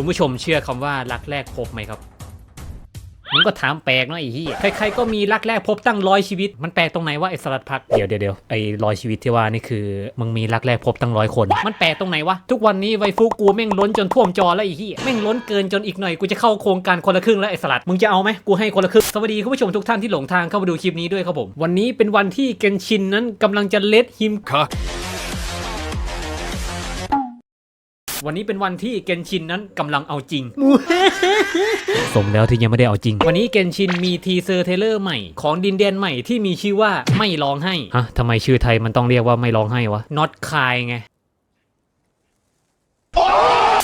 คุณผู้ชมเชื่อคำว่ารักแรกพบไหมครับมันก็ถามแปลกเนาะไอ้ที่ใครๆก็มีรักแรกพบตั้งร้อยชีวิต มันแปลกตรงไหนว่าไอ้สลัดพักเดี๋ยวเดี๋ยวเดี๋ยวไอ้ร้อยชีวิตที่ว่านี่คือมึงมีรักแรกพบตั้งร้อยคน มันแปลกตรงไหนวะ ทุกวันนี้ไวฟูกูแม่งล้นจนท่วมจอแล้วไอ้ที่แม่งล้นเกินจนอีกหน่อยกูจะเข้าโครงการคนละครึ่งแล้วไอ้สลัดมึงจะเอาไหมกูให้คนละครึ่งสวัสดีคุณผู้ชมทุกท่านที่หลงทางเข้ามาดูคลิปนี้ด้วยครับผมวันนี้เป็นวันที่เกนชินนั้นกำลังจะเลดฮิม Cock. วันนี้เป็นวันที่เกนชินนั้นกำลังเอาจริง สมแล้วที่ยังไม่ได้เอาจริง วันนี้เกนชินมีทีเซอร์เทเลอร์ใหม่ของดินแดนใหม่ที่มีชื่อว่าไม่ร้องไห้ฮะทำไมชื่อไทยมันต้องเรียกว่าไม่ร้องไห้วะ not cry ไง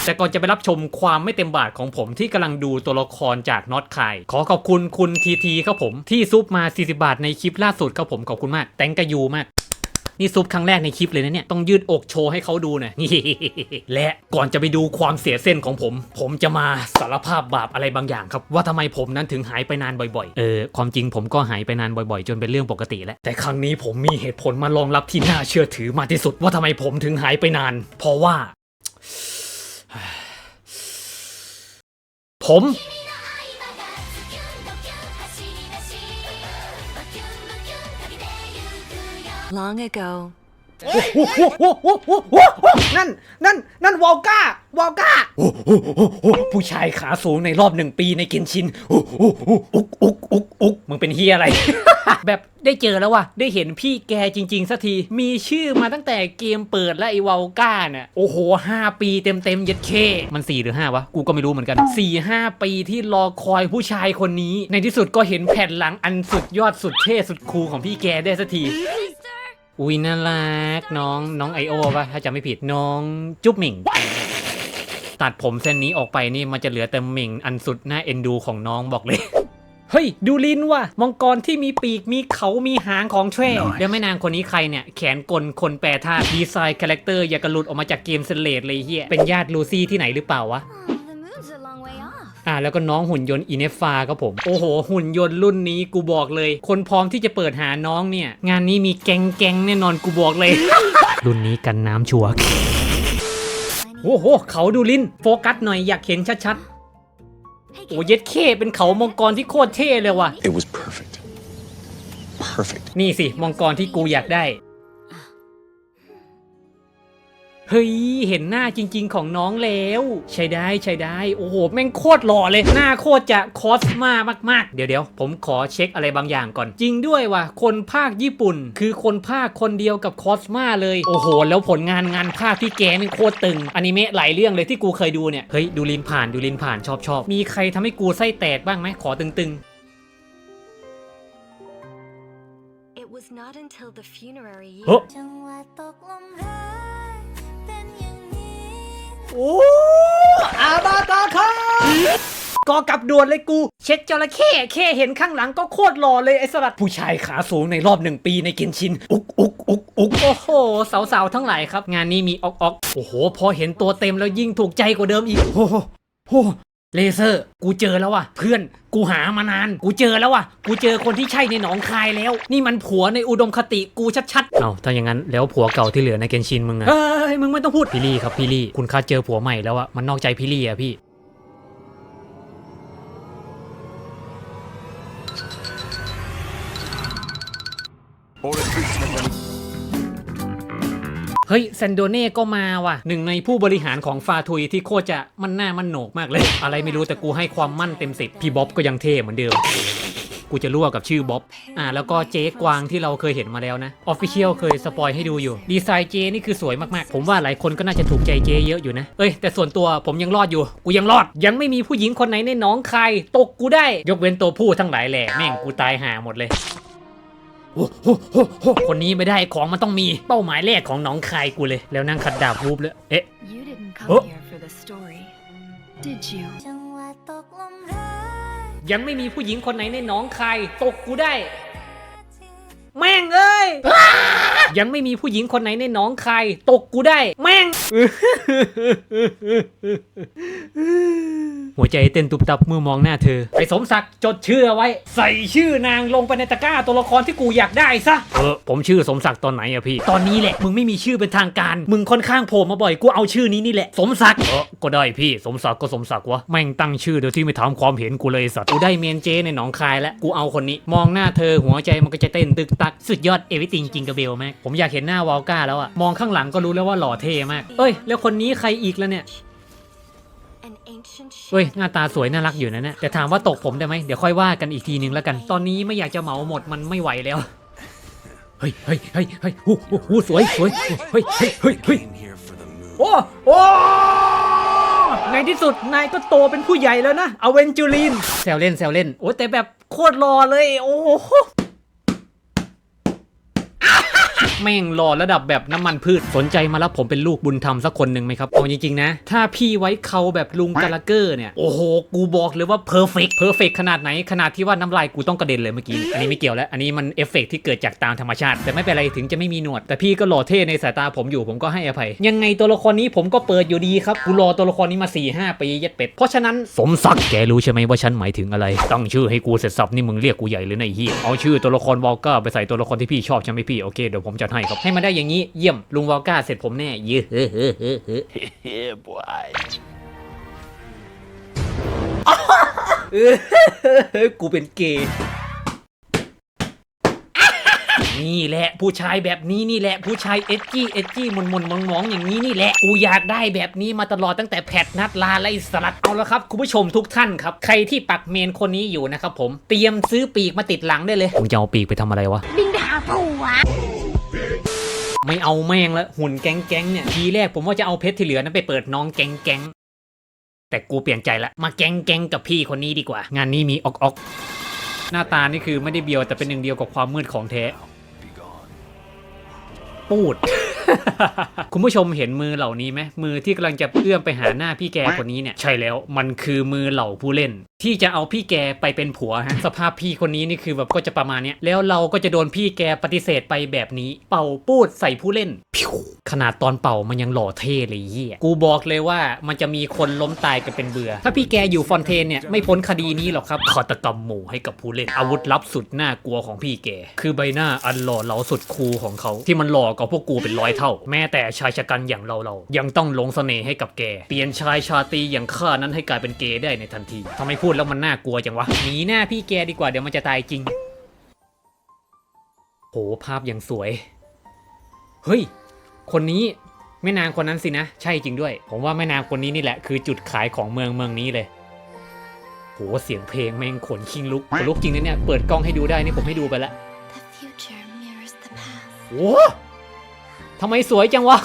แต่ก่อนจะไปรับชมความไม่เต็มบาทของผมที่กำลังดูตัวละครจากน็อตคายขอขอบคุณคุณทีทีครับผมที่ซุปมา 40 บาทในคลิปล่าสุดครับผมขอบคุณมาก แตงกะยูมาก นี่ซุปครั้งแรกในคลิปเลยนะเนี่ย ต้องยืดอกโชว์ให้เขาดูหน่อยและก่อนจะไปดูความเสียเส้นของผม ผมจะมาสารภาพบาปอะไรบางอย่างครับ ว่าทำไมผมนั้นถึงหายไปนานบ่อยๆ เออ ความจริงผมก็หายไปนานบ่อยๆ จนเป็นเรื่องปกติแล้ว แต่ครั้งนี้ผมมีเหตุผลมารองรับที่น่าเชื่อถือมากที่สุดว่าทำไมผมถึงหายไปนาน เพราะว่า ผม Long ago, นั่น นั่น นั่นวอลก้าวอลก้าผู้ชายขาสูงในรอบหนึ่งปีในเกนชินอุกอุกอุกอุกอุกมึงเป็นเฮียอะไร แบบได้เจอแล้วว่ะ ได้เห็นพี่แกจริง ๆสักที มีชื่อมาตั้งแต่เกมเปิดและไอ้วอลก้าเนี่ยโอ้โหห้าปีเต็มเต็มๆย็ดเค มันสี่หรือห้าวะ กูก็ไม่รู้เหมือนกันสี่ห้าปีที่รอคอยผู้ชายคนนี้ ในที่สุดก็เห็นแผ่นหลังอันสุดยอดสุดเท่สุดคูลของพี่แกได้สักที อุ้ยน่ารักน้องน้องไอโอป่ะถ้าจำไม่ผิดน้องจุ๊บหมิง ตัดผมเส้นนี้ออกไปนี่มันจะเหลือแต่หมิงอันสุดน่าเอ็นดูของน้องบอกเลย เฮ้ย ดูลินว่ะมังกรที่มีปีกมีเขามีหางของแทร่เดี๋ยวไม่นานคนนี้ใครเนี่ย แขนกลคนแปรธาตุดีไซน์คาแรคเตอร์อยากกระหลุดออกมาจากเกมเซเลดเลยเฮียเป็นญาติลูซี่ที่ไหนหรือเปล่าวะ อ่าแล้วก็น้องหุ่นยนต์อินเนฟาครับผมโอ้โห หุ่นยนต์รุ่นนี้กูบอกเลย คนพร้อมที่จะเปิดหาน้องเนี่ย งานนี้มีแกงแกงๆแน่นอนกูบอกเลย รุ่นนี้กันน้ำชัวร์โอ้โห เขาดูลิ้นโฟกัสหน่อยอยากเห็นชัดๆโอ้เย็ดเคเป็นเขามังกรที่โคตรเท่เลยว่ะ It was perfect. Perfect. นี่สิมังกรที่กูอยากได้ เฮ้ย เห็นหน้าจริง ๆ ของน้องแล้ว ใช้ได้ใช้ได้ โอ้โห แม่งโคตรหล่อเลย หน้าโคตรจะคอสมามากๆ เดี๋ยวเดี๋ยวผมขอเช็คอะไรบางอย่างก่อน จริงด้วยว่ะ คนภาคญี่ปุ่น คือคนภาคคนเดียวกับคอสมาเลย โอ้โห แล้วผลงานงานภาคที่แกนี่โคตรตึง อนิเมะหลายเรื่องเลยที่กูเคยดูเนี่ย เฮ้ย ดูลินผ่านดูลินผ่านชอบชอบ มีใครทำให้กูไส้แตกบ้างไหมขอตึง It was not until the funerary ๆเฮ้ยจังหวะตกลมรักเป็นอย่างนี้ โอ้อาบาตาคาก็กลับด่วนเลยกู เช็ดจระเข้แค่เห็นข้างหลังก็โคตรหล่อเลยไอ้สลัดผู้ชายขาสูงในรอบหนึ่งปีในเกนชิน อุกอุกอุกอุกโอ้โห สาวๆ ทั้งหลายครับ งานนี้มีออกออกโอ้โห พอเห็นตัวเต็มแล้วยิ่งถูกใจกว่าเดิมอีกโอ้โหโอ้โห เลเซอร์ กูเจอแล้วว่ะ เพื่อนกูหามานาน กูเจอแล้วว่ะ กูเจอคนที่ใช่ในหนองคายแล้ว นี่มันผัวในอุดมคติกูชัดๆ เอาถ้าอย่างนั้นแล้วผัวเก่าที่เหลือในเกนชินมึงอะเฮ้ยมึงไม่ต้องพูดพี่ลี่ครับพี่ลี่คุณค่าเจอผัวใหม่แล้วอะมันนอกใจพี่ลี่อะพี่ เฮ้ยแซนโดเน่ก็มาว่ะหนึ่งในผู้บริหารของฟาทุยที่โคตรจะมันหน้ามันโหนกมากเลย อะไรไม่รู้แต่กูให้ความมั่นเต็มสิบพี่บ๊อบก็ยังเท่เหมือนเดิมกูจะรั่วกับชื่อบ๊อบ อ่า แล้วก็เจ๊กวางที่เราเคยเห็นมาแล้วนะ ออฟฟิเชียลเคยสปอยให้ดูอยู่ ดีไซน์เจนี่คือสวยมากๆ ผมว่าหลายคนก็น่าจะถูกใจเจเยอะอยู่นะ เอ้ย แต่ส่วนตัวผมยังรอดอยู่ กูยังรอด ยังไม่มีผู้หญิงคนไหนในหน้องใคร ตกกูได้ ยกเว้นตัวผู้ทั้งหลายแหละ แม่งกูตายหาหมดเลยโอ้โหโหโห คนนี้ไม่ได้ของมันต้องมีเป้าหมายแรกของหน้องคายกูเลย แล้วนั่งขัดดาบวูบเลยเอ๊ะ You didn't come Oh. here for the story, did you? จังหวะตกลมรักยังไม่มีผู้หญิงคนไหนในหน้องคายตกกูได้ แม่งเอ้ย ยังไม่มีผู้หญิงคนไหนในหน้องคายตกกูได้ แม่ง หัวใจเต้นตุบตับเมื่อมองหน้าเธอ ไอ้สมศักดิ์จดชื่อเอาไว้ ใส่ชื่อนางลงไปในตะกร้าตัวละครที่กูอยากได้ซะ เออ ผมชื่อสมศักดิ์ตอนไหนอะพี่ ตอนนี้แหละ มึงไม่มีชื่อเป็นทางการ มึงค่อนข้างโผล่มาบ่อย กูเอาชื่อนี้นี่แหละ สมศักดิ์ เออ ก็ได้พี่ สมศักดิ์ก็สมศักดิ์วะ แม่งตั้งชื่อโดยที่ไม่ถามความเห็นกูเลยไอ้สัตว์ กูได้เมนเจในหนองคายแล้ว กูเอาคนนี้ มองหน้าเธอหัวใจมันก็จะเต้นตึกตักสุดยอดเอวิติงจิงกระเบลมาก ผมอยากเห็นหน้าวอลก้าแล้วอะมองข้างหลังก็รู้แล้วว่าหล่อเท่มาก เอ้ย แล้วคนนี้ใครอีกแล้วเนี่ย An ancient เฮ้ย ship หน้าตาสวยน่ารักอยู่นะเนี่ยแต่ถามว่าตกผมได้ไหมเดี๋ยวค่อยว่ากันอีกทีนึงแล้วกัน ตอนนี้ไม่อยากจะเหมาหมดมันไม่ไหวแล้วเฮ้ยเฮ้ยเฮ้ยเฮ้ยหูหูหูสวยสวยเฮ้ยเฮ้ยเฮ้ยเฮ้ย Came here for the moon. โอ้โอ้ในที่สุดนายก็โตเป็นผู้ใหญ่แล้วนะอเวนจูลินแซวเล่นแซวเล่นโอ้แต่แบบโคตรรอเลย โอ้โห แม่งรอระดับแบบน้ำมันพืชสนใจมารับผมเป็นลูกบุญธรรมสักคนหนึ่งไหมครับเอาจริงๆนะ ถ้าพี่ไว้เขาแบบลุงกาลเกอร์เนี่ย โอ้โห กูบอกเลยว่าเพอร์เฟกเพอร์เฟกขนาดไหน ขนาดที่ว่าน้ำลายกูต้องกระเด็นเลยเมื่อกี้ อันนี้ไม่เกี่ยวแล้ว อันนี้มันเอฟเฟกที่เกิดจากตามธรรมชาติ แต่ไม่เป็นไรถึงจะไม่มีหนวด แต่พี่ก็หล่อเท่ในสายตาผมอยู่ผมก็ให้อภัย ยังไงตัวละครนี้ผมก็เปิดอยู่ดีครับกูรอตัวละครนี้มา4ี่หปีเย็ดเป็ดเพราะฉะนั้นสมศักดิ์แกรู้ใช่ไหมว่าฉันหมายถึงอะไรตั้งชื่อให้กูเสร็จสับนี่มึงเรียกกูใหญ่เลยนะไอ้เฮียเอาชื่อตัวละครวอลก้าไปใส่ตัวละครที่พี่ชอบใช่ไหมพี่โอเคเดี๋ยวผมจัดให้ครับให้มาได้อย่างนี้เยี่ยมลุงวอลก้าเสร็จผมแน่เย้เฮ้อเฮ้อเฮ้อเฮ้อ Yeah, boy. เออกูเป็นเกย์นี่แหละผู้ชายแบบนี้นี่แหละผู้ชายเอจจี้เอจจี้มนมนมองมองอย่างนี้นี่แหละกูอยากได้แบบนี้มาตลอดตั้งแต่แพทนัดลาไล่สลัดเอาละครับ คุณผู้ชมทุกท่านครับ ใครที่ปักเมนคนนี้อยู่นะครับผมเตรียมซื้อปีกมาติดหลังได้เลยมึงจะเอาปีกไปทำอะไรวะบินไปหาผัว ไม่เอาแม่งแล้วหุ่นแก๊งแก๊งเนี่ยทีแรกผมว่าจะเอาเพชรที่เหลือนั้นไปเปิดน้องแก๊งแก๊งแต่กูเปลี่ยนใจละมาแก๊งแก๊งกับพี่คนนี้ดีกว่า งานนี้มีออกออกหน้าตานี่คือไม่ได้เบียวแต่เป็นหนึ่งเดียวกับความมืดของแท้ Be gone. ปูด คุณผู้ชมเห็นมือเหล่านี้ไหมมือที่กำลังจะเอื้อมไปหาหน้าพี่แกคนนี้เนี่ย ใช่แล้วมันคือมือเหล่าผู้เล่นที่จะเอาพี่แกไปเป็นผัวฮะ สภาพพี่คนนี้นี่คือแบบก็จะประมาณเนี้ยแล้วเราก็จะโดนพี่แกปฏิเสธไปแบบนี้ เป่าปูดใส่ผู้เล่นพิวขนาดตอนเป่ามันยังหล่อเท่เลยเฮียกูบอกเลยว่ามันจะมีคนล้มตายกันเป็นเบื่อ ถ้าพี่แกอยู่ฟอนเทนเนี่ยไม่พ้นคดีนี้หรอกครับฆาตกรรมหมู่ให้กับผู้เล่นอาวุธลับสุดน่ากลัวของพี่แก คือใบหน้าอันหล่อเหลาสุดคูของเขา ที่มันหล่อกว่าพวกกูเป็นร้อยเท่า แม้แต่ชายชะกันอย่างเราเรายังต้องลงเสน่ห์ให้กับแก เปลี่ยนชายชาตรีอย่างข้านั้นให้กลายเป็นเกย์ได้ในทันทีทำไมพูดแล้วมันน่ากลัวจังวะหนีหน้าพี่แกดีกว่าเดี๋ยวมันจะตายจริง โหภาพอย่างสวย เฮ้ย คนนี้แม่นางคนนั้นสินะ ใช่จริงด้วย ผมว่าแม่นางคนนี้นี่แหละคือจุดขายของเมืองเมืองนี้เลยโหเสียงเพลงแม่งขนคิงลุกขนลุกจริงนะเนี่ย เปิดกล้องให้ดูได้นี่ผมให้ดูไปละ The future mirrors the past โอ้ ทำไมสวยจังวะ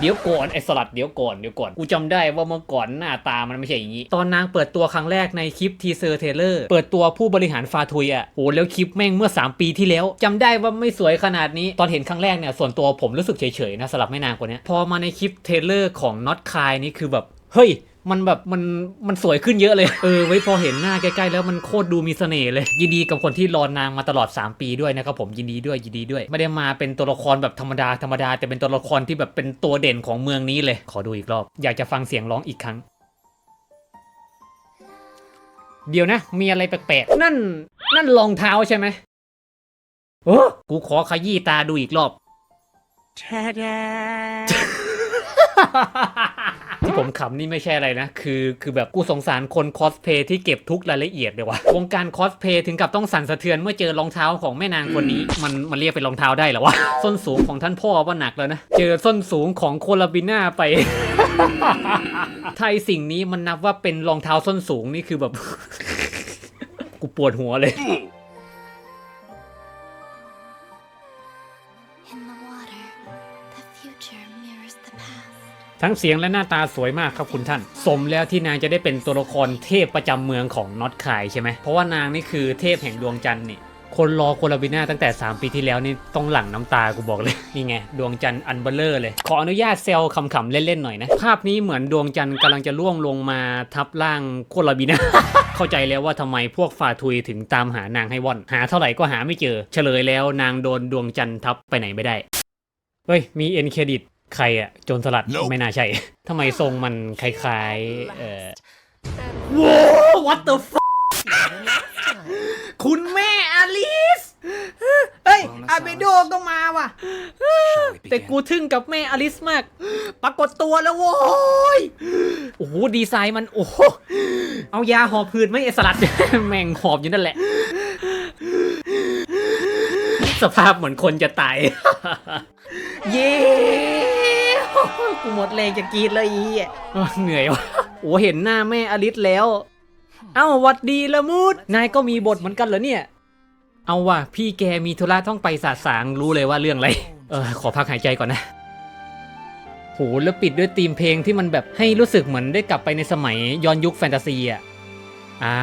เดี๋ยวก่อนไอ้สลัดเดี๋ยวก่อนเดี๋ยวก่อนกูจำได้ว่าเมื่อก่อนหน้าตามันไม่ใช่อย่างนี้ ตอนนางเปิดตัวครั้งแรกในคลิปทีเซอร์เทเลอร์เปิดตัวผู้บริหารฟาทุยอะโอ้แล้วคลิปแม่งเมื่อ 3 ปีที่แล้วจำได้ว่าไม่สวยขนาดนี้ ตอนเห็นครั้งแรกเนี่ยส่วนตัวผมรู้สึกเฉยๆนะสำหรับแม่นางคนเนี้ยพอมาในคลิปเทเลอร์ของน็อตคายนี่คือแบบเฮ้ย มันแบบมันมันสวยขึ้นเยอะเลย เออไว้พอเห็นหน้าใกล้ๆแล้วมันโคตรดูมีเสน่ห์เลย ยินดีกับคนที่รอนางมาตลอด 3 ปีด้วยนะครับผมยินดีด้วยยินดีด้วย ไม่ได้มาเป็นตัวละครแบบธรรมดาธรรมดาแต่เป็นตัวละครที่แบบเป็นตัวเด่นของเมืองนี้เลย ขอดูอีกรอบ อยากจะฟังเสียงร้องอีกครั้ง เดี๋ยวนะ มีอะไรแปลกๆนั่น นั่นรองเท้าใช่ไหมโอ้กูขอขยี้ตาดูอีกรอบที่ ผมขำนี่ไม่ใช่อะไรนะ คือคือแบบกูสงสารคนคอสเพย์ที่เก็บทุกรายละเอียดเลยวะวงการคอสเพย์ถึงกับต้องสั่นสะเทือนเมื่อเจอรองเท้าของแม่นางคนนี้ มันมันเรียกเป็นรองเท้าได้เหรอวะส้นสูงของท่านพ่อว่าหนักแล้วนะ เจอส้นสูงของโคลาบิน่าไป ไทยสิ่งนี้มันนับว่าเป็นรองเท้าส้นสูงนี่คือแบบ กูปวดหัวเลย ทั้งเสียงและหน้าตาสวยมากครับคุณท่าน สมแล้วที่นางจะได้เป็นตัวละครเทพประจำเมืองของน็อตคายใช่ไหมเพราะว่านางนี่คือเทพแห่งดวงจันทร์นี่คนรอโคลาบิน่าตั้งแต่ 3 ปีที่แล้วนี่ต้องหลั่งน้ำตากูบอกเลย นี่ไง ดวงจันทร์อันเบลเลอร์เลย ขออนุญาตเซลขำๆเล่น ๆ หน่อยนะ ภาพนี้เหมือนดวงจันทร์กำลังจะล่วงลงมาทับร่างโคลาบิน่าเข้าใจแล้วว่าทำไมพวกฟาทุยถึงตามหานางให้ว่อน หาเท่าไหร่ก็หาไม่เจอ เฉลยแล้วนางโดนดวงจันทร์ทับไปไหนไม่ได้เฮ้ยมีเอ็นเครดิต ใครอะโจรสลัด Nope ไม่น่าใช่ ทำไมทรงมันคล้ายๆเอ่อ and ว้าว what the fuck คุณแม่อลิส เฮ้ย อาเบโดก็มาว่ะ Shall we แต่ begin? กูทึ่งกับแม่อลิสมาก ปรากฏตัวแล้วโว้ย โอ้โห ดีไซน์มัน โอ้โห เอายาหอบหืดไหม่ไอสลัด แม่งหอบอยู่นั่นแหละ สภาพเหมือนคนจะตาย เย้ กูหมดแรงจะกรีดเลยอีอะเหนื่อยวะโอ้เห็นหน้าแม่อลิสแล้ว เอ้าหวัดดีละมุด นายก็มีบทเหมือนกันเหรอเนี่ย เอาว่ะพี่แกมีธุระต้องไปสาสางรู้เลยว่าเรื่องอะไร เออขอพักหายใจก่อนนะโหแล้วปิดด้วยธีมเพลงที่มันแบบให้รู้สึกเหมือนได้กลับไปในสมัยย้อนยุคแฟนตาซีอะ อ่า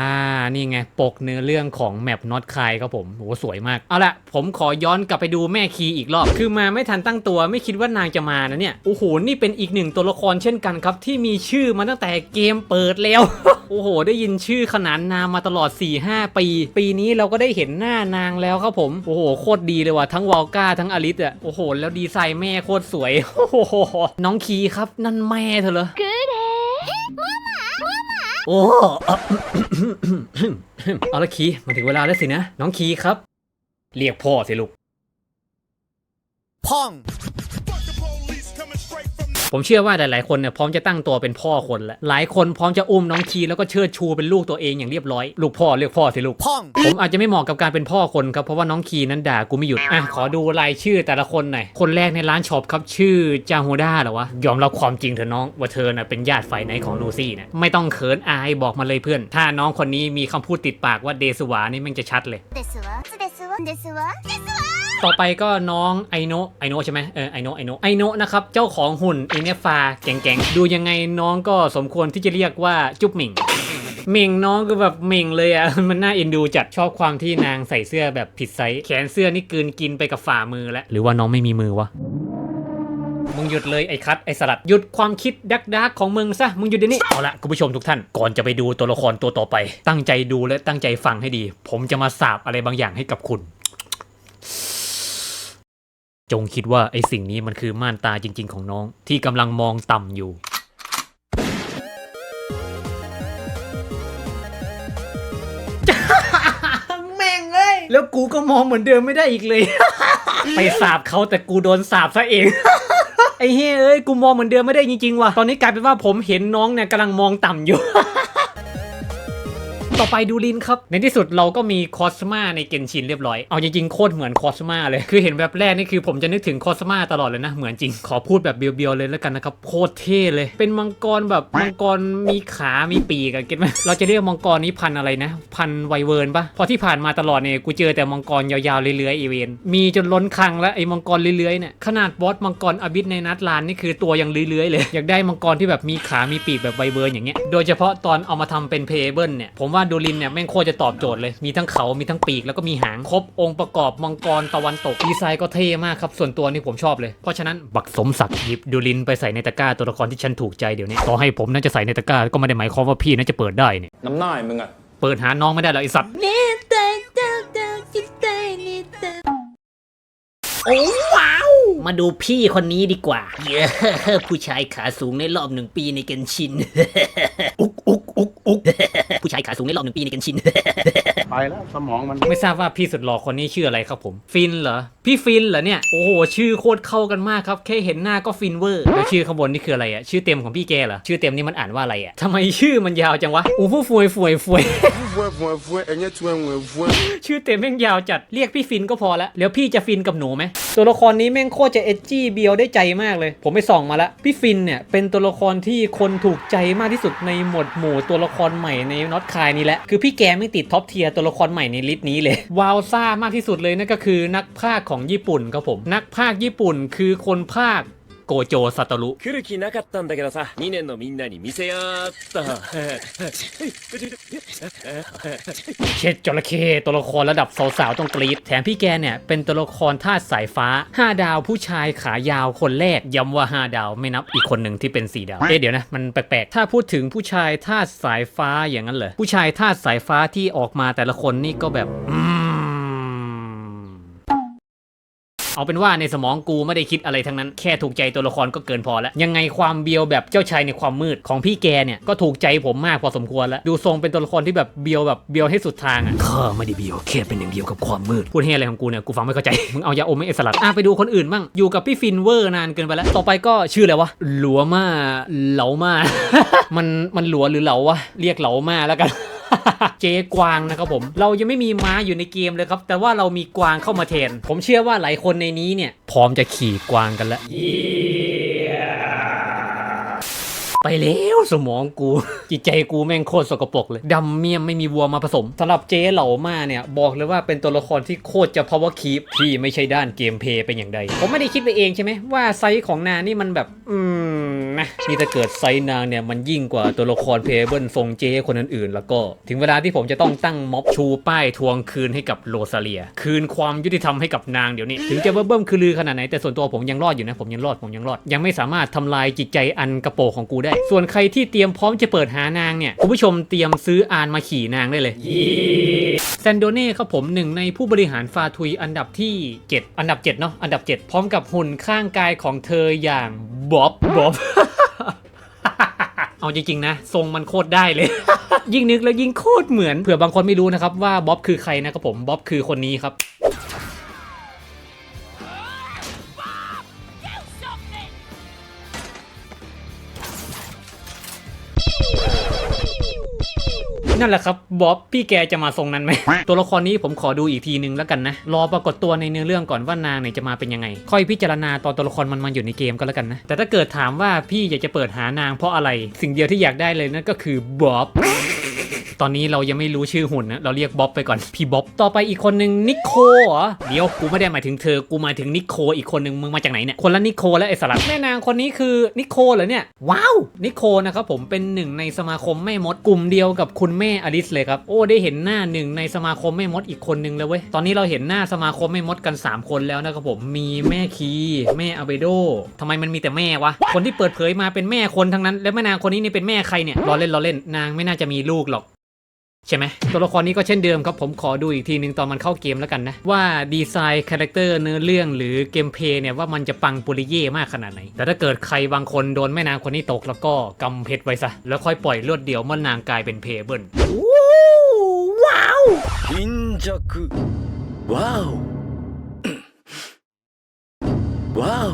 นี่ไง ปกเนื้อเรื่องของแมปน็อตคายครับผมโหสวยมาก เอาละผมขอย้อนกลับไปดูแม่คีอีกรอบ คือมาไม่ทันตั้งตัวไม่คิดว่านางจะมานะเนี่ย โอ้โห นี่เป็นอีกหนึ่งตัวละครเช่นกันครับ ที่มีชื่อมาตั้งแต่เกมเปิดแล้ว โอ้โห ได้ยินชื่อขนานนามมาตลอด 4-5 ปี ปีนี้เราก็ได้เห็นหน้านางแล้วครับผม โอ้โห โคตรดีเลยว่ะทั้งวอลก้าทั้งอลิสอะ โอ้โห แล้วดีไซน์แม่โคตรสวย โอ้โห น้องคีครับ นั่นแม่เธอเหรอ โอ้เอาละคีมาถึงเวลาแล้วสินะ น้องคีครับ เรียกพ่อสิลูกพ่อง ผมเชื่อว่าหลายๆคนเนี่ยพร้อมจะตั้งตัวเป็นพ่อคนละหลายคนพร้อมจะอุ้มน้องคีแล้วก็เชิดชูเป็นลูกตัวเองอย่างเรียบร้อย ลูกพ่อเรียกพ่อสิลูกพ่องผมอาจจะไม่เหมาะกับการเป็นพ่อคนครับเพราะว่าน้องคีนั้นด่ากูไม่หยุดอะขอดูรายชื่อแต่ละคนหน่อยคนแรกในร้านช็อปครับชื่อจาฮูด้าเหรอวะยอมรับความจริงเถอะน้องว่าเธอน่ะเป็นญาติฝ่ายไหนของลูซี่นะไม่ต้องเขินอายบอกมาเลยเพื่อน ถ้าน้องคนนี้มีคำพูดติดปากว่าเดสวานี่มันจะชัดเลยเดสวาเดสวาเดสวาเดสวา ต่อไปก็น้องไอโนะไอโนะใช่ไหมเออไอโนะไอโนะไอโนะนะครับ เจ้าของหุ่นเอเนฟาแก่งๆ ดูยังไงน้องก็สมควรที่จะเรียกว่าจุ๊บหมิงหมิงน้องก็แบบหมิงเลยอะ มันน่าเอ็นดูจัดชอบความที่นางใส่เสื้อแบบผิดไซส์แขนเสื้อนี่กลืนกินไปกับฝ่ามือแล้ว หรือว่าน้องไม่มีมือวะมึงหยุดเลยไอ้คัดไอ้สลัดหยุดความคิดดักดักของมึงซะมึงหยุดเดี๋ยวนี้เอาละคุณผู้ชมทุกท่าน ก่อนจะไปดูตัวละครตัวต่อไป ตั้งใจดูและตั้งใจฟังให้ดี ผมจะมาสาบอะไรบางอย่างให้กับคุณ จงคิดว่าไอ้สิ่งนี้มันคือม่านตาจริง ๆ ของน้อง ที่กำลังมองต่ำอยู่ แม่งเอ้ยแล้วกูก็มองเหมือนเดิมไม่ได้อีกเลย ไปสาบเขาแต่กูโดนสาบซะเอง ไอ้เฮ้ยเอ้ยกูมองเหมือนเดิมไม่ได้จริงๆว่ะตอนนี้กลายเป็นว่าผมเห็นน้องเนี่ยกำลังมองต่ำอยู่ ต่อไปดูลินครับ ในที่สุดเราก็มีคอสมาในเกนชินเรียบร้อย เอาจริงๆ โคตรเหมือนคอสมาเลย คือเห็นแบบแรกนี่คือผมจะนึกถึงคอสมาตลอดเลยนะ เหมือนจริง ขอพูดแบบเบียวๆเลยแล้วกันนะครับ โคตรเท่เลย เป็นมังกรแบบมังกรมีขา มีปีกอะเก็ตไหมเราจะเรียกมังกรนี้พันอะไรนะ พันไวเวิร์นปะพราะที่ผ่านมาตลอดเนี่ยกูเจอแต่มังกรยาวๆเลื้อยๆอีเวนมีจนล้นคลังแล้วไอ้มังกรเลื้อยๆเนี่ย ขนาดบอสมังกรอบิสในนัดลานนี่คือตัวยังเลื้อยๆเลย อยากได้มังกรที่แบบมีขา มีปีกแบบไวเวิร์นอย่างเงี้ย โดยเฉพาะตอนเอามาทำเป็นเพเบิลเนี่ย ผมว่าดูลินเนี่ยแม่งโคตรจะตอบโจทย์เลย มีทั้งเขา มีทั้งปีก แล้วก็มีหาง ครบองค์ประกอบมังกรตะวันตก ดีไซน์ก็เท่มากครับ ส่วนตัวนี่ผมชอบเลย เพราะฉะนั้นบักสมศักดิ์หยิบดูลินไปใส่ในตะกร้าตัวละครที่ฉันถูกใจเดี๋ยวนี้ ต่อให้ผมน่าจะใส่ในตะกร้าก็ไม่ได้หมายความว่าพี่น่าจะเปิดได้เนี่ย น้ำหน้าไอ้มึงอะเปิดหาน้องไม่ได้หรอกไอสัตว์ โอ้ว้าว มาดูพี่คนนี้ดีกว่า เย้ผู้ชายขาสูงในรอบหนึ่งปีในเกนชิน อุกอุกอุกอุกผู้ชายขาสูงในรอบหนึ่งปีในเกนชิน ไปแล้วสมองมัน ไม่ทราบว่าพี่สุดหล่อคนนี้ชื่ออะไรครับผม ฟินเหรอ พี่ฟินเหรอเนี่ย โอ้โห ชื่อโคตรเข้ากันมากครับ แค่เห็นหน้าก็ฟินเวอร์ แล้วชื่อข้างบนนี่คืออะไรอะชื่อเต็มของพี่แกเหรอ ชื่อเต็มนี่มันอ่านว่าอะไรอะทำไมชื่อมันยาวจังวะอู้ฟู่ฟวยฟวยฟวย Voué, voué, voué, ẹ̀yẹ́ tu ẹ̀ wẹ̀ voué. ชื่อเต็มแม่งยาวจัด เรียกพี่ฟินก็พอละแล้วพี่จะฟินกับหนูไหม ตัวละครนี้แม่งโคตรจะเอจี้เบียวได้ใจมากเลย ผมไปส่องมาแล้ว พี่ฟินเนี่ยเป็นตัวละครที่คนถูกใจมากที่สุดในหมวดหมู่ตัวละครใหม่ในน็อตคายนี้แหละ คือพี่แกไม่ติดท็อปเทียร์ตัวละครใหม่ในลิสต์นี้เลย วาวซ่ามากที่สุดเลยนั่นก็คือนักภาคของญี่ปุ่นครับผม นักภาคญี่ปุ่นคือคนภาค โกโจซาโตรุ 来る気なかったんだけどさ2年のみんなに見せようっと เช็ดจระเข้ตัวละครระดับสาวๆต้องกรีดแถมพี่แกเนี่ย เป็นตัวละครธาตุสายฟ้า 5 ดาวผู้ชายขายาวคนแรก ย้ำว่า 5 ดาวไม่นับอีกคนหนึ่งที่เป็น 4 ดาว เอ๊ะเดี๋ยวนะ มันแปลกๆ ถ้าพูดถึงผู้ชายธาตุสายฟ้าอย่างนั้นเหรอผู้ชายธาตุสายฟ้าที่ออกมาแต่ละคนนี่ก็แบบ อืม เอาเป็นว่าในสมองกูไม่ได้คิดอะไรทั้งนั้นแค่ถูกใจตัวละครก็เกินพอแล้ว ยังไงความเบียวแบบเจ้าชายในความมืดของพี่แกเนี่ยก็ถูกใจผมมากพอสมควรแล้ว ดูทรงเป็นตัวละครที่แบบเบียวแบบเบียวให้สุดทางอะข้าไม่ได้เบียวแค่เป็นหนึ่งเดียวกับความมืดพูดเฮียอะไรของกูเนี่ยกูฟังไม่เข้าใจ มึงเอายาอมไม่เอสลัดอะไปดูคนอื่นบ้างอยู่กับพี่ฟินเวอร์นานเกินไปแล้ว ต่อไปก็ชื่ออะไรวะหลัวมาเหลามามันมันหลัวหรือเหลาวะเรียกเหลามาแล้วกัน เจกวางนะครับผม เรายังไม่มีม้าอยู่ในเกมเลยครับ แต่ว่าเรามีกวางเข้ามาแทน ผมเชื่อว่าหลายคนในนี้เนี่ยพร้อมจะขี่กวางกันแล้ว ไปแล้วสมองกู จิตใจกูแม่งโคตรสกปรกเลยดำเมี่ยมไม่มีวัวมาผสมสำหรับเจ๊เหล่ามาเนี่ย บอกเลยว่าเป็นตัวละครที่โคตรจะ power keep ที่ไม่ใช่ด้านเกมเพย์เป็นอย่างใด ผมไม่ได้คิดไปเองใช่ไหมว่าไซส์ของนางนี่มันแบบ อืมนะนี่ถ้าเกิดไซส์นางเนี่ยมันยิ่งกว่าตัวละครเพลเบิลทรงเจ๊คนอื่นๆ แล้วก็ถึงเวลาที่ผมจะต้องตั้งม็อบชูป้ายทวงคืนให้กับโรซาเลีย คืนความยุติธรรมให้กับนางเดี๋ยวนี้ ถึงจะเบิ่มๆคือลือขนาดไหนแต่ส่วนตัวผมยังรอดอยู่นะผมยังรอดผมยังรอด ยังไม่สามารถทำลายจิตใจอันกระโปรงของกูได้ส่วนใครที่เตรียมพร้อมจะเปิดหานางเนี่ยคุณผู้ชมเตรียมซื้ออานมาขี่นางได้เลยแซนโดเน่ครับผมหนึ่งในผู้บริหารฟาทุยอันดับที่ 7 อันดับ7เนาะอันดับ 7 พร้อมกับหุ่นข้างกายของเธออย่างบ๊อบบ๊อบเอาจริงๆนะ ทรงมันโคตรได้เลย ยิ่งนึกแล้วยิ่งโคตรเหมือนเผื่อบางคนไม่รู้นะครับว่าบ๊อบคือใครนะครับผมบ๊อบคือคนนี้ครับ นั่นแหละครับบ๊อบพี่แกจะมาทรงนั้นไหม ตัวละครนี้ผมขอดูอีกทีนึงแล้วกันนะ รอปรากฏตัวในเนื้อเรื่องก่อนว่านางเนี่ยจะมาเป็นยังไง ค่อยพิจารณาตอนตัวละครมันมาอยู่ในเกมก็แล้วกันนะ แต่ถ้าเกิดถามว่าพี่อยากจะเปิดหานางเพราะอะไร สิ่งเดียวที่อยากได้เลยนั่นก็คือบ๊อบ ตอนนี้เรายังไม่รู้ชื่อหุ่นนะ เราเรียกบ๊อบไปก่อน พี่บ๊อบ ต่อไปอีกคนหนึ่งนิโคเหรอ เดี๋ยวกูไม่ได้หมายถึงเธอ กูหมายถึงนิโคอีกคนหนึ่งมึงมาจากไหนเนี่ย คนละนิโคและไอสลัดแม่นางคนนี้คือนิโคเหรอเนี่ย ว้าว นิโคนะครับผมเป็นหนึ่งในสมาคมแม่มดกลุ่มเดียวกับคุณแม่อลิสเลยครับ โอ้ได้เห็นหน้าหนึ่งในสมาคมแม่มดอีกคนหนึ่งแล้วเว้ย ตอนนี้เราเห็นหน้าสมาคมแม่มดกัน 3 คนแล้วนะครับผม มีแม่คี แม่อเบโดทำไมมันมีแต่แม่วะ คนที่เปิดเผยมาเป็นแม่คนทั้งนั้น แล้วแม่นางคนนี้นี่เป็นแม่ใครเนี่ย รอเล่นรอเล่น นางไม่น่าจะมีลูกหรอก ใช่ไหมตัวละครนี้ก็เช่นเดิมครับ ผมขอดูอีกทีหนึ่งตอนมันเข้าเกมแล้วกันนะ ว่าดีไซน์คาแรคเตอร์เนื้อเรื่องหรือเกมเพย์เนี่ยว่ามันจะปังปุริเย่มากขนาดไหน แต่ถ้าเกิดใครบางคนโดนแม่นางคนนี้ตกแล้วก็กำเพชรไว้ซะ แล้วค่อยปล่อยลวดเดียวเมื่อนางกลายเป็นเพเบิลว้าวหินจัว้าว ว้าว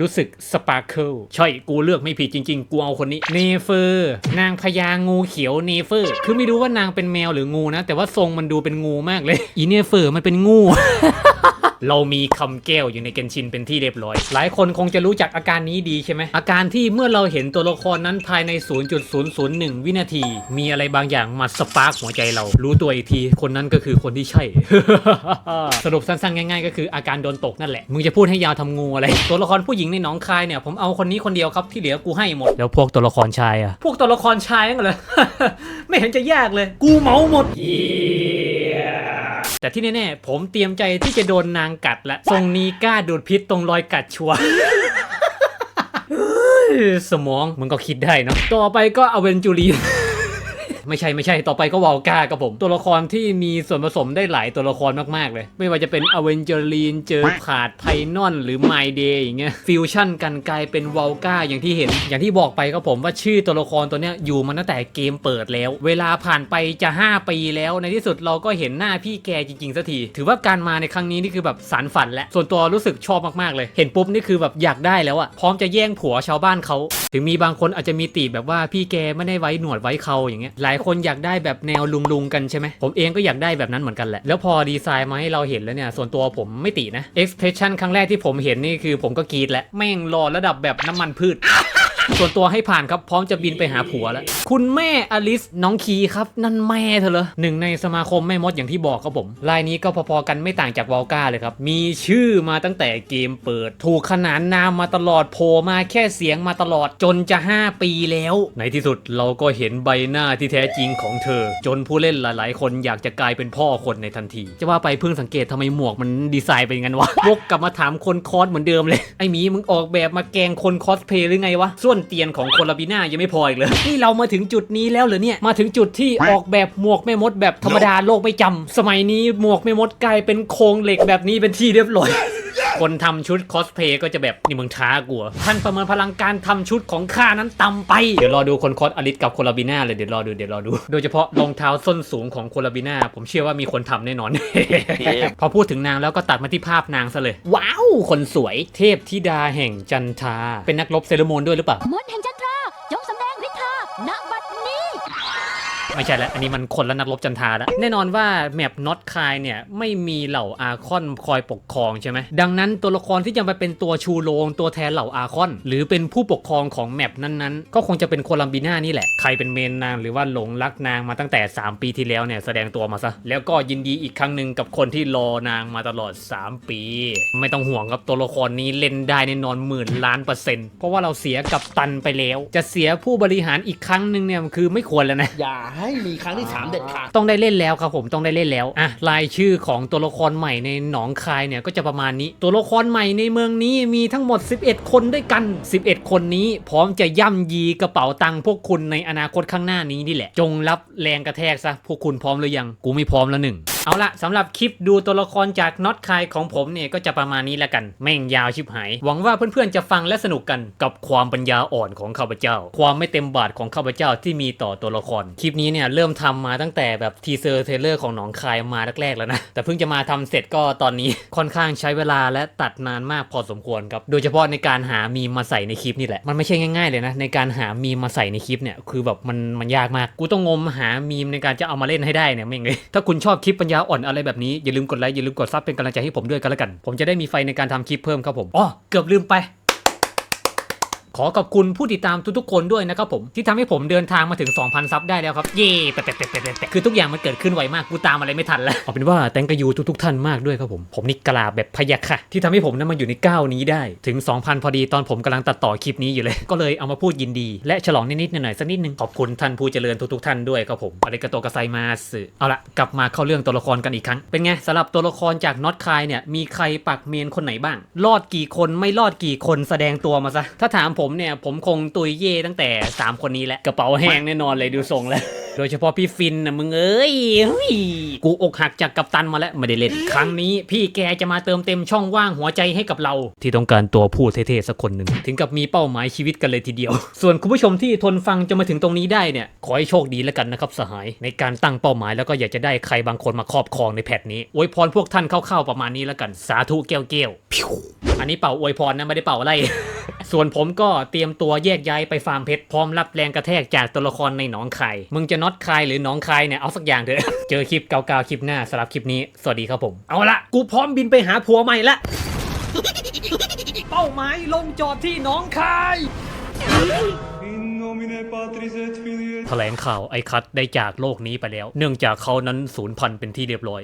รู้สึกสปาร์เคิลใช่กูเลือกไม่ผิดจริง ๆ กูเอาคนนี้เนเฟอร์นางพญางูเขียวเนเฟอร์ คือไม่รู้ว่านางเป็นแมวหรืองูนะ แต่ว่าทรงมันดูเป็นงูมากเลย อีเนเฟอร์มันเป็นงู เรามีคำแก้วอยู่ในเกนชินเป็นที่เรียบร้อย หลายคนคงจะรู้จักอาการนี้ดีใช่ไหม อาการที่เมื่อเราเห็นตัวละครนั้นภายใน 0.001 วินาที มีอะไรบางอย่างมาสปาร์กหัวใจเรา รู้ตัวอีกที คนนั้นก็คือคนที่ใช่ สรุปสั้นๆ ง่ายๆ ก็คืออาการโดนตกนั่นแหละ มึงจะพูดให้ยาวทำงูอะไร ตัวละครผู้หญิงในหนองคายเนี่ย ผมเอาคนนี้คนเดียวครับที่เหลือกูให้หมด แล้วพวกตัวละครชายอะพวกตัวละครชายนั่นเหรอ ไม่เห็นจะยากเลย กูเมาหมด แต่ที่แน่ๆ ผมเตรียมใจที่จะโดนนางกัดและทรงนี้กล้าดูดพิษตรงรอยกัดชัวร์เฮ้ยสมองมึงก็คิดได้เนอะต่อไปก็อเวนจูรี ไม่ใช่ไม่ใช่ต่อไปก็วอลกากับผม ตัวละครที่มีส่วนผสมได้หลายตัวละครมากๆเลย ไม่ว่าจะเป็นอเวนเจอรีนเจอผาดไพนอนหรือไมเดย์อย่างเงี้ยฟิวชั่นกันกลายเป็นวอลกาอย่างที่เห็น อย่างที่บอกไปครับผมว่าชื่อตัวละครตัวเนี้ยอยู่มาตั้งแต่เกมเปิดแล้ว เวลาผ่านไปจะ 5 ปีแล้วในที่สุดเราก็เห็นหน้าพี่แกจริงๆสักทีถือว่าการมาในครั้งนี้นี่คือแบบสารฝันและส่วนตัวรู้สึกชอบมากๆเลย เห็นปุ๊บนี่คือแบบอยากได้แล้วอะพร้อมจะแย่งผัวชาวบ้านเขาถึงมีบางคนอาจจะมีติแบบว่าพี่แกไม่ได้ไว้หนวดไว้เขาอย่างเงี้ยหลายคนอยากได้แบบแนวลุงๆกันใช่ไหมผมเองก็อยากได้แบบนั้นเหมือนกันแหละ แล้วพอดีไซน์มาให้เราเห็นแล้วเนี่ย ส่วนตัวผมไม่ตินะ expression ครั้งแรกที่ผมเห็นนี่คือผมก็กรีดแล้วแม่งรอระดับแบบน้ำมันพืช ส่วนตัวให้ผ่านครับพร้อมจะบินไปหาผัวแล้ว คุณแม่อลิสน้องคีครับ นั่นแม่เธอเหรอหนึ่งในสมาคมแม่มดอย่างที่บอกครับผมลายนี้ก็พอๆกันไม่ต่างจากวอลกาเลยครับ มีชื่อมาตั้งแต่เกมเปิด ถูกขนานนามมาตลอดโผล่มาแค่เสียงมาตลอดจนจะ 5 ปีแล้ว ในที่สุดเราก็เห็นใบหน้าที่แท้จริงของเธอ จนผู้เล่นหลาย ๆ คนอยากจะกลายเป็นพ่อคนในทันที จะว่าไปเพิ่งสังเกตทำไมหมวกมันดีไซน์เป็นงั้นวะวกกลับมาถามคนคอสเหมือนเดิมเลยไอหมีมึงออกแบบมาแกงคนคอสเพลย์หรือไงวะส่วนเตียนของคนลาบิน่ายังไม่พออีกเลยนี่เรามาถึงจุดนี้แล้วเหรอเนี่ยมาถึงจุดที่ออกแบบหมวกแม่มดแบบธรรมดาโลกไม่จำสมัยนี้หมวกแม่มดกลายเป็นโครงเหล็กแบบนี้เป็นที่เรียบร้อย คนทำชุดคอสเพลย์ก็จะแบบนี่มึงช้ากลัวท่านประเมินพลังการทำชุดของข้านั้นต่ำไป เดี๋ยวรอดูคนคอสอลิสกับโคลาบิน่าเลยเดี๋ยวรอดูเดี๋ยวรอดู โดยเฉพาะรองเท้าส้นสูงของโคลาบิน่าผมเชื่อว่ามีคนทำแน่นอน พอพูดถึงนางแล้วก็ตัดมาที่ภาพนางซะเลย ว้าวคนสวยเทพธิดาแห่งจันทราเป็นนักรบเซเลโมนด้วยหรือเปล่ามนต์แห่งจันทราจงสำแดงฤทธาณบัดนี้ ไม่ใช่แล้วอันนี้มันคนละนักรบจันทาแล้วแน่นอนว่าแมปน็อตคายเนี่ยไม่มีเหล่าอาคอนคอยปกครองใช่ไหมดังนั้นตัวละครที่จะมาเป็นตัวชูโรงตัวแทนเหล่าอาคอน หรือเป็นผู้ปกครองของแมปนั้นๆ ก็คงจะเป็นโคลัมบีน่านี่แหละใครเป็นเมนนางหรือว่าหลงรักนางมาตั้งแต่ 3 ปีที่แล้วเนี่ยแสดงตัวมาซะแล้วก็ยินดีอีกครั้งหนึ่งกับคนที่รอนางมาตลอด 3 ปี ไม่ต้องห่วงครับตัวละครนี้เล่นได้แน่นอนหมื่นล้านเปอร์เซ็นต์เพราะว่าเราเสียกับตันไปแล้ว จะเสียผู้บริหารอีกครั้งหนึ่งเนี่ยคือไม่ควรแล้วนะอย่าให้มีครั้งที่สามเด็ดขาดต้องได้เล่นแล้วครับผมต้องได้เล่นแล้วอะรายชื่อของตัวละครใหม่ในหนองคายเนี่ยก็จะประมาณนี้ ตัวละครใหม่ในเมืองนี้มีทั้งหมด 11 คนด้วยกัน 11 คนนี้ พร้อมจะย่ำยีกระเป๋าตังค์พวกคุณในอนาคตข้างหน้านี้นี่แหละ จงรับแรงกระแทกซะพวกคุณพร้อมหรือยัง กูไม่พร้อมแล้วหนึ่ง เอาละสำหรับคลิปดูตัวละครจากน็อตคายของผมเนี่ยก็จะประมาณนี้แล้วกัน แม่งยาวชิบหาย หวังว่าเพื่อนๆจะฟังและสนุกกันกับความปัญญาอ่อนของข้าพเจ้า ความไม่เต็มบาทของข้าพเจ้าที่มีต่อตัวละคร คลิปนี้เนี่ยเริ่มทำมาตั้งแต่แบบทีเซอร์เทเลอร์ของหนองคายมาแรกๆแล้วนะ แต่เพิ่งจะมาทำเสร็จก็ตอนนี้ค่อนข้างใช้เวลาและตัดนานมากพอสมควรครับ โดยเฉพาะในการหามีมาใส่ในคลิปนี่แหละ มันไม่ใช่ง่ายๆเลยนะในการหามีมาใส่ในคลิปเนี่ยคือแบบมันมันยากมาก กูต้องงมหามีมในการจะเอามาเล่นให้ได้เนี่ยไม่งเลยถ้าคุณชอบคลิปปัญญาอ่อนอะไรแบบนี้อย่าลืมกดไลค์อย่าลืมกดซับเป็นกำลังใจให้ผมด้วยกันละกัน ผมจะได้มีไฟในการทำคลิปเพิ่มครับผมอ๋อเกือบลืมไป ขอขอบคุณผู้ติดตามทุกๆคนด้วยนะครับผมที่ทำให้ผมเดินทางมาถึง 2,000 ซับได้แล้วครับ เย่แปะแปะแปะแปะแปะแปคือทุกอย่างมันเกิดขึ้นไวมากกูตามอะไรไม่ทันแล้วเอาเป็นว่าแตงกยูทุกๆท่านมากด้วยครับผมผมนี่กราบแบบพยักค่ะ ที่ทำให้ผมนั้นมาอยู่ในก้าวนี้ได้ถึง 2,000 พอดีตอนผมกำลังตัดต่อคลิปนี้อยู่เลย ก็เลยเอามาพูดยินดี และฉลองนิดๆหน่อยๆสักนิดนึงขอบคุณท่านผู้เจริญทุกๆท่านด้วยครับผมอะไรกระโตกระไซมาสึเอาละกลับมาเข้าเรื่องตัวละครกันอีกครั้งเป็นไงสำหรับตัวละครจากน็อตคายเนี่ยมีใครปักเมนคนไหนบ้าง รอดกี่คนไม่รอดกี่คนแสดงตัวมาซะถ้าถามผมเนี่ยผมคงตุยเย่ตั้งแต่ 3 คนนี้แหละกระเป๋าแห้งแน่นอนเลยดูทรงแล้ว โดยเฉพาะพี่ฟินนะมึงเอ้ยเฮ้ยกูอกหักจากกัปตันมาแล้วไม่ได้เล่น ครั้งนี้พี่แกจะมาเติมเต็มช่องว่างหัวใจให้กับเรา ที่ต้องการตัวผู้เท่ๆสักคนหนึ่งถึงกับมีเป้าหมายชีวิตกันเลยทีเดียว ส่วนคุณผู้ชมที่ทนฟังจนมาถึงตรงนี้ได้เนี่ยขอให้โชคดีแล้วกันนะครับสหาย ในการตั้งเป้าหมายแล้วก็อยากจะได้ใครบางคนมาครอบครองในแพทนี้อวยพรพวกท่านคร่าวๆประมาณนี้แล้วกันสาธุแก้วๆพิวอันนี้เป่าอวยพรนะไม่ได้เป่าอะไร ส่วนผมก็เตรียมตัวแยกย้ายไปฟาร์มเพชรพร้อมรับแรงกระแทกจากตัวละครในหนองคายมึงจะน็อตคายหรือหนองคายเนี่ยเอาสักอย่างเถอะ เจอคลิปเก่าๆคลิปหน้าสำหรับคลิปนี้ สวัสดีครับผม เอาละกูพร้อมบินไปหาผัวใหม่ละ เป้าหมายลงจอดที่หนองคายแถลงข่าวไอ้คัทได้จากโลกนี้ไปแล้ว เนื่องจากเขานั้นสูญพันธุ์เป็นที่เรียบร้อย